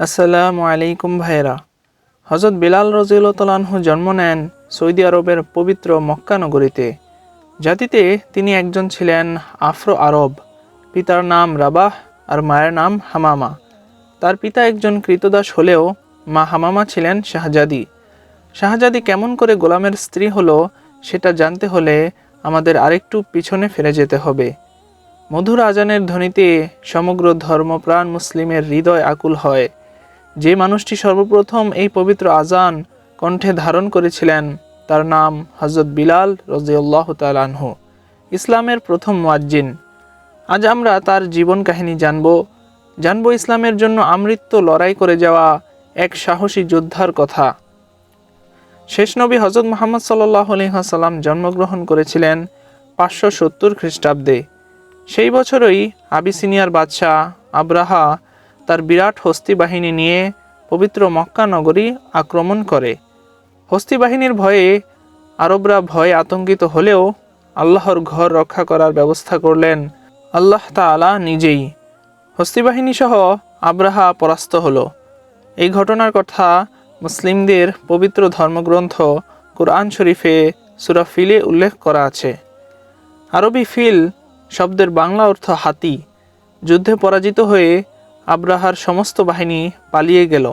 আসসালামু আলাইকুম ভাইরা হজরত বিলাল রজিউল্লাহু জন্ম নেন সৌদি আরবের পবিত্র মক্কা নগরীতে। জাতিতে তিনি একজন ছিলেন আফ্রো আরব। পিতার নাম রাবাহ আর মায়ের নাম হামামা। তার পিতা একজন কৃতদাস হলেও মা হামামা ছিলেন শাহজাদি। শাহজাদি কেমন করে গোলামের স্ত্রী হলো সেটা জানতে হলে আমাদের আরেকটু পিছনে ফিরে যেতে হবে। মধুর আজানের ধ্বনিতে সমগ্র ধর্মপ্রাণ মুসলিমের হৃদয় আকুল হয়। যে মানুষটি সর্বপ্রথম এই পবিত্র আজান কণ্ঠে ধারণ করেছিলেন, তার নাম হজরত বিলাল রজিউল্লাহ তালানহু ইসলামের প্রথম মুয়াজ্জিন। আজ আমরা তার জীবন কাহিনী জানব। জানব ইসলামের জন্য আমৃত্য লড়াই করে যাওয়া এক সাহসী যোদ্ধার কথা। শেষ নবী হজরত মোহাম্মদ সাল্লাহ আলহাম জন্মগ্রহণ করেছিলেন পাঁচশো সত্তর খ্রিস্টাব্দে। সেই বছরই আবিসিনিয়ার বাদশাহ আব্রাহা তার বিরাট হস্তি বাহিনী নিয়ে পবিত্র মক্কা নগরী আক্রমণ করে। হস্তি বাহিনীর ভয়ে আরবরা ভয়ে আতঙ্কিত হলেও আল্লাহর ঘর রক্ষা করার ব্যবস্থা করলেন আল্লাহ তাআলা নিজেই। হস্তি বাহিনী সহ আব্রাহা পরাস্ত হলো। এই ঘটনার কথা মুসলিমদের পবিত্র ধর্মগ্রন্থ কোরআন শরীফে সুরা ফিলে উল্লেখ করা আছে। আরবি ফিল শব্দের বাংলা অর্থ হাতি। যুদ্ধে পরাজিত হয়ে আব্রাহার সমস্ত বাহিনী পালিয়ে গেল।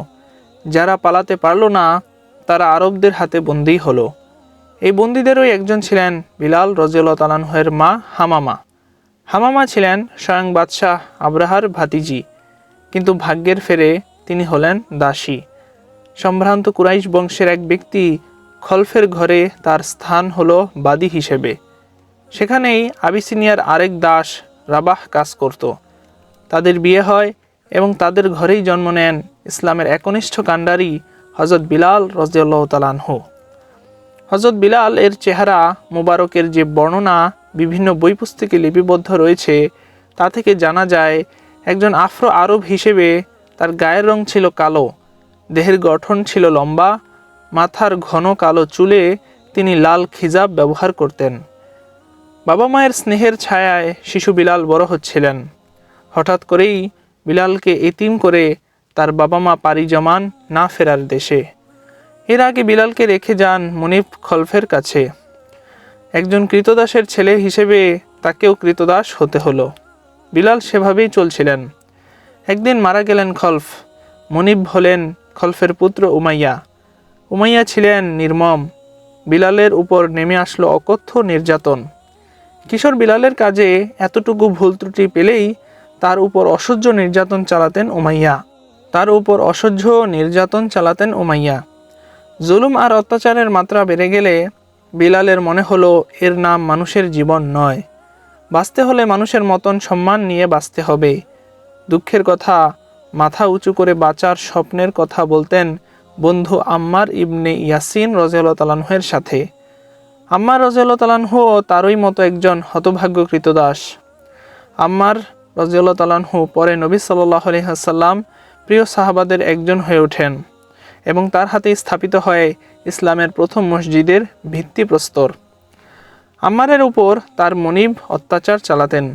যারা পালাতে পারল না, তারা আরবদের হাতে বন্দী হলো। এই বন্দীদেরই একজন ছিলেন বিলাল রজিউল্লাহ তালানহের মা হামামা। হামামা ছিলেন স্বয়ং বাদশাহ আব্রাহার ভাতিজি, কিন্তু ভাগ্যের ফেরে তিনি হলেন দাসী। সম্ভ্রান্ত কুরাইশ বংশের এক ব্যক্তি খলফের ঘরে তার স্থান হলো বাদী হিসেবে। সেখানেই আবিসিনিয়ার আরেক দাস রাবাহ কাজ করত। তাদের বিয়ে হয় এবং তাদের ঘরেই জন্ম নেন ইসলামের একনিষ্ঠ কাণ্ডারি হজরত বিলাল রজিউল্লাহ তালানহু হজরত বিলাল এর চেহারা মুবারকের যে বর্ণনা বিভিন্ন বই পুস্তকে লিপিবদ্ধ রয়েছে, তা থেকে জানা যায় একজন আফ্রো আরব হিসেবে তার গায়ের রং ছিল কালো, দেহের গঠন ছিল লম্বা, মাথার ঘন কালো চুলে তিনি লাল খিজাব ব্যবহার করতেন। বাবা মায়ের স্নেহের ছায়ায় শিশু বিলাল বড় হচ্ছিলেন। হঠাৎ করেই বিলালকে এতিম করে তার বাবা মা পাড়ি জমান না ফেরার দেশে। এর আগে বিলালকে রেখে যান মনিব খলফের কাছে। একজন কৃতদাসের ছেলে হিসেবে তাকেও কৃতদাস হতে হলো। বিলাল সেভাবেই চলছিলেন। একদিন মারা গেলেন খলফ। মনিব হলেন খলফের পুত্র উমাইয়া। উমাইয়া ছিলেন নির্মম। বিলালের উপর নেমে আসলো অকথ্য নির্যাতন। কিশোর বিলালের কাজে এতটুকু ভুল ত্রুটি পেলেই তার উপর অসহ্য নির্যাতন চালাতেন উমাইয়া। তার উপর অসহ্য নির্যাতন চালাতেন উমাইয়া। জুলুম আর অত্যাচারের মাত্রা বেড়ে গেলে বিলালের মনে হলো, এর নাম মানুষের জীবন নয়। বাঁচতে হলে মানুষের মতন সম্মান নিয়ে বাঁচতে হবে। দুঃখের কথা, মাথা উঁচু করে বাঁচার স্বপ্নের কথা বলতেন বন্ধু আম্মার ইবনে ইয়াসিন রজিয়াল্লাহ তালানহের সাথে। আম্মার রজিয়াল্লাহ তালানহু ও তারই মতো একজন হতভাগ্য কৃতদাস আম্মার রজিউল্লাহ তালানহু পরে নবী সাল্লাহ আলহিহাসাল্লাম প্রিয় সাহাবাদের একজন হয়ে ওঠেন এবং তার হাতে স্থাপিত হয় ইসলামের প্রথম মসজিদের ভিত্তিপ্রস্তর আম্মারের উপর তার মনিব অত্যাচার চালাতেন।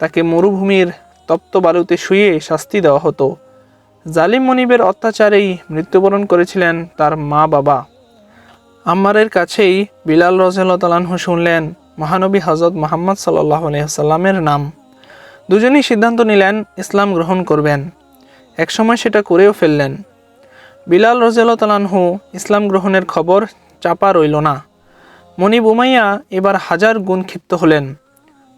তাকে মরুভূমির তপ্ত বালুতে শুয়ে শাস্তি দেওয়া হতো। জালিম মনিবের অত্যাচারেই মৃত্যুবরণ করেছিলেন তার মা বাবা। আম্মারের কাছেই বিলাল রজাল্লাহ তালানহু শুনলেন মহানবী হজরত মোহাম্মদ সাল্লাহ আলহিহাসাল্লামের নাম। দুজনেই সিদ্ধান্ত নিলেন ইসলাম গ্রহণ করবেন। একসময় সেটা করেও ফেললেন। বিলাল রজাল্লাহ তালানহু ইসলাম গ্রহণের খবর চাপা রইল না। মনিব উমাইয়া এবার হাজার গুণ ক্ষিপ্ত হলেন।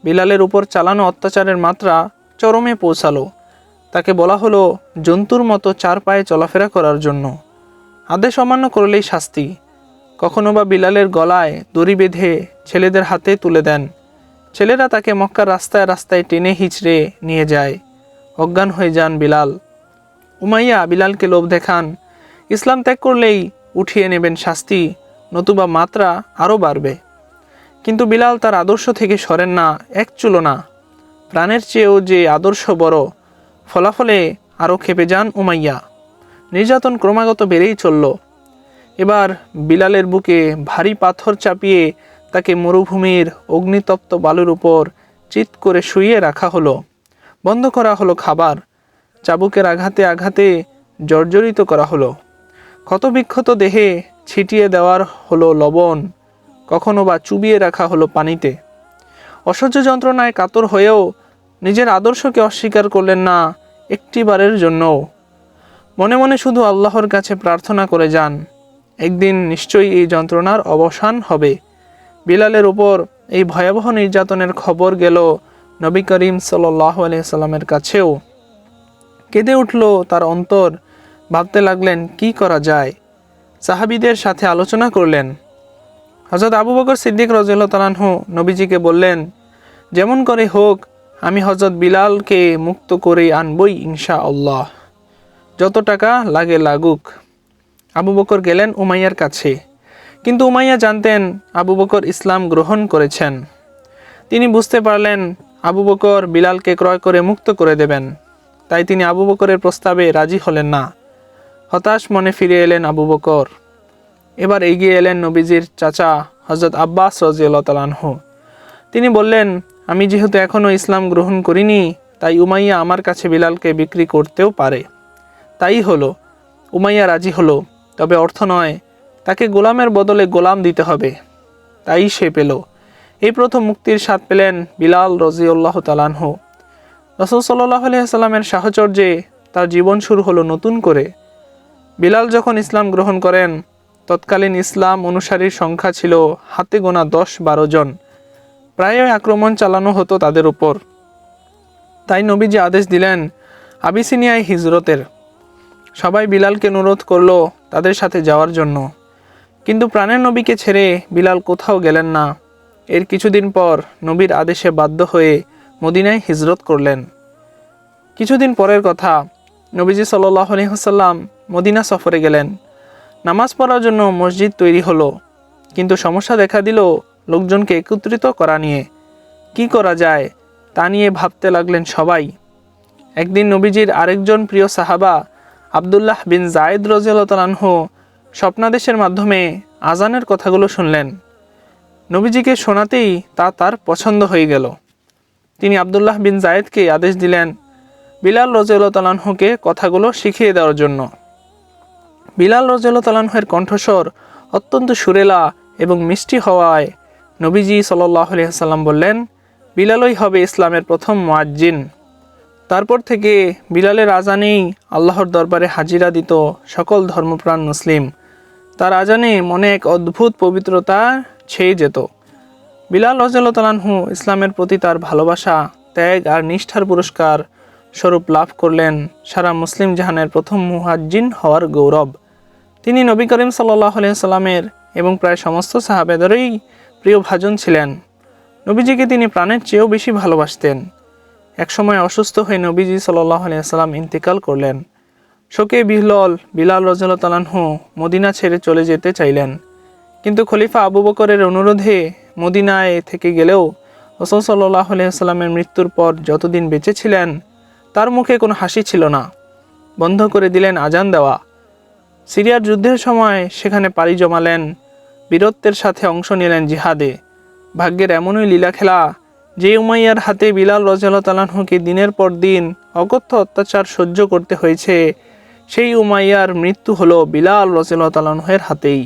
বিলালের উপর চালানো অত্যাচারের মাত্রা চরমে পৌঁছালো। তাকে বলা হলো জন্তুর মতো চার পায়ে চলাফেরা করার জন্য। আদেশ অমান্য করলেই শাস্তি। কখনো বা বিলালের গলায় দড়ি বেঁধে ছেলেদের হাতে তুলে দেন। ছেলেরা তাকে মক্কার রাস্তায় রাস্তায় টেনে হিচড়ে নিয়ে যায়। অজ্ঞান হয়ে যান বিলাল। উমাইয়া বিলালকে লোভ দেখান। ইসলাম ত্যাগ করলেই উঠিয়ে নেবেন শাস্তি, নতুবা মাত্রা আরও বাড়বে। কিন্তু বিলাল তার আদর্শ থেকে সরেন না, এক চুলো না প্রাণের চেয়েও যে আদর্শ বড়, ফলাফলে আরও খেপে যান উমাইয়া। নির্যাতন ক্রমাগত বেড়েই চলল। এবার বিলালের বুকে ভারী পাথর চাপিয়ে তাকে মরুভূমির অগ্নিতপ্ত বালুর উপর চিত করে শুইয়ে রাখা হলো। বন্ধ করা হলো খাবার। চাবুকের আঘাতে আঘাতে জর্জরিত করা হলো। ক্ষতবিক্ষত দেহে ছিটিয়ে দেওয়ার হলো লবণ, কখনো বা চুবিয়ে রাখা হলো পানিতে। অসহ্য যন্ত্রণায় কাতর হয়েও নিজের আদর্শকে অস্বীকার করলেন না একটিবারের জন্যও। মনে মনে শুধু আল্লাহর কাছে প্রার্থনা করে যান, একদিন নিশ্চয়ই এই যন্ত্রণার অবসান হবে। বিলালের উপর এই ভয়াবহ নির্যাতনের খবর গেল নবী করিম সাল্লাহ আলিয়াল্লামের কাছেও। কেঁদে উঠল তার অন্তর, ভাবতে লাগলেন, কি করা যায়? সাহাবিদের সাথে আলোচনা করলেন। হজরত আবু বকর সিদ্দিক রজিল্লা তালানহু নবীজিকে বললেন, যেমন করে হোক, আমি হজরত বিলালকে মুক্ত করে আনবই ইনশা আল্লাহ যত টাকা লাগে লাগুক। আবু বকর গেলেন উমাইয়ার কাছে। কিন্তু উমাইয়া জানতেন আবু বকর ইসলাম গ্রহণ করেছেন। তিনি বুঝতে পারলেন আবু বকর বিলালকে ক্রয় করে মুক্ত করে দেবেন। তাই তিনি আবু বকরের প্রস্তাবে রাজি হলেন না। হতাশ মনে ফিরে এলেন আবু বকর। এবার এগিয়ে এলেন নবীজির চাচা হজরত আব্বাস রাজিউল্লাহ তিনি বললেন, আমি যেহেতু এখনও ইসলাম গ্রহণ করিনি, তাই উমাইয়া আমার কাছে বিলালকে বিক্রি করতেও পারে। তাই হলো, উমাইয়া রাজি হলো, তবে অর্থ নয় তাকে গোলামের বদলে গোলাম দিতে হবে। তাই সে পেল। এই প্রথম মুক্তির স্বাদ পেলেন বিলাল রজিউল্লাহ তালানহু রসুল সাল্লাহ আলিয়াল্লামের সাহচর্যে তার জীবন শুরু হলো নতুন করে। বিলাল যখন ইসলাম গ্রহণ করেন, তৎকালীন ইসলাম অনুসারীর সংখ্যা ছিল হাতে গোনা দশ বারো জন। প্রায়ই আক্রমণ চালানো হতো তাদের উপর। তাই নবীজি আদেশ দিলেন, আবিসিনিয়ায় হিজরতের। সবাই বিলালকে অনুরোধ করল তাদের সাথে যাওয়ার জন্য। কিন্তু প্রাণের নবীকে ছেড়ে বিলাল কোথাও গেলেন না। এর কিছুদিন পর নবীর আদেশে বাধ্য হয়ে মদিনায় হিজরত করলেন। কিছুদিন পরের কথা নবীজি সাল্লাহ আলহিহাসাল্লাম মদিনা সফরে গেলেন। নামাজ পড়ার জন্য মসজিদ তৈরি হলো, কিন্তু সমস্যা দেখা দিল লোকজনকে একত্রিত করা নিয়ে। কি করা যায় তা নিয়ে ভাবতে লাগলেন সবাই। একদিন নবীজির আরেকজন প্রিয় সাহাবা আবদুল্লাহ বিন জায়দ রাজিয়ালতালানহু স্বপ্নাদেশের মাধ্যমে আজানের কথাগুলো শুনলেন। নবীজিকে শোনাতেই তা তার পছন্দ হয়ে গেল। তিনি আবদুল্লাহ বিন জায়েদকে আদেশ দিলেন বিলাল রজিউল্লাহকে কথাগুলো শিখিয়ে দেওয়ার জন্য। বিলাল রজিউল্লাহের কণ্ঠস্বর অত্যন্ত সুরেলা এবং মিষ্টি হওয়ায় নবীজি সাল্লাহ সাল্লাম বললেন, বিলালই হবে ইসলামের প্রথম মোয়াজ্জিন। তারপর থেকে বিলালের আজানেই আল্লাহর দরবারে হাজিরা দিত সকল ধর্মপ্রাণ মুসলিম। তার আজানে মনে এক অদ্ভুত পবিত্রতা ছেয়ে যেত। বিলাল রজালতালানহু ইসলামের প্রতি তার ভালোবাসা, ত্যাগ আর নিষ্ঠার পুরস্কার স্বরূপ লাভ করলেন সারা মুসলিম জাহানের প্রথম মুহাজ্জিন হওয়ার গৌরব। তিনি নবী করিম সাল্লাহ সাল্লামের এবং প্রায় সমস্ত সাহাবেদেরই প্রিয় ভাজন ছিলেন। নবীজিকে তিনি প্রাণের চেয়েও বেশি ভালোবাসতেন। একসময় অসুস্থ হয়ে নবীজি সাল্লাহ আলিয়া সাল্লাম ইন্তেকাল করলেন। শোকে বিহলল বিলাল রজলতালানহু মদিনা ছেড়ে চলে যেতে চাইলেন। কিন্তু খলিফা আবু বকরের অনুরোধে মদিনায় থেকে গেলেও রসল সাল্লাহ সাল্লামের মৃত্যুর পর যতদিন বেঁচে ছিলেন, তার মুখে কোনো হাসি ছিল না। বন্ধ করে দিলেন আজান দেওয়া। সিরিয়ার যুদ্ধের সময় সেখানে পাড়ি জমালেন, বীরত্বের সাথে অংশ নিলেন জিহাদে। ভাগ্যের এমনই লীলা খেলা যে উমাইয়ার হাতে বিলাল রজালতালাহুকে দিনের পর দিন অকথ্য অত্যাচার সহ্য করতে হয়েছে সেই উমাইয়ার মৃত্যু হলো বিলাল রজালতালাহের হাতেই।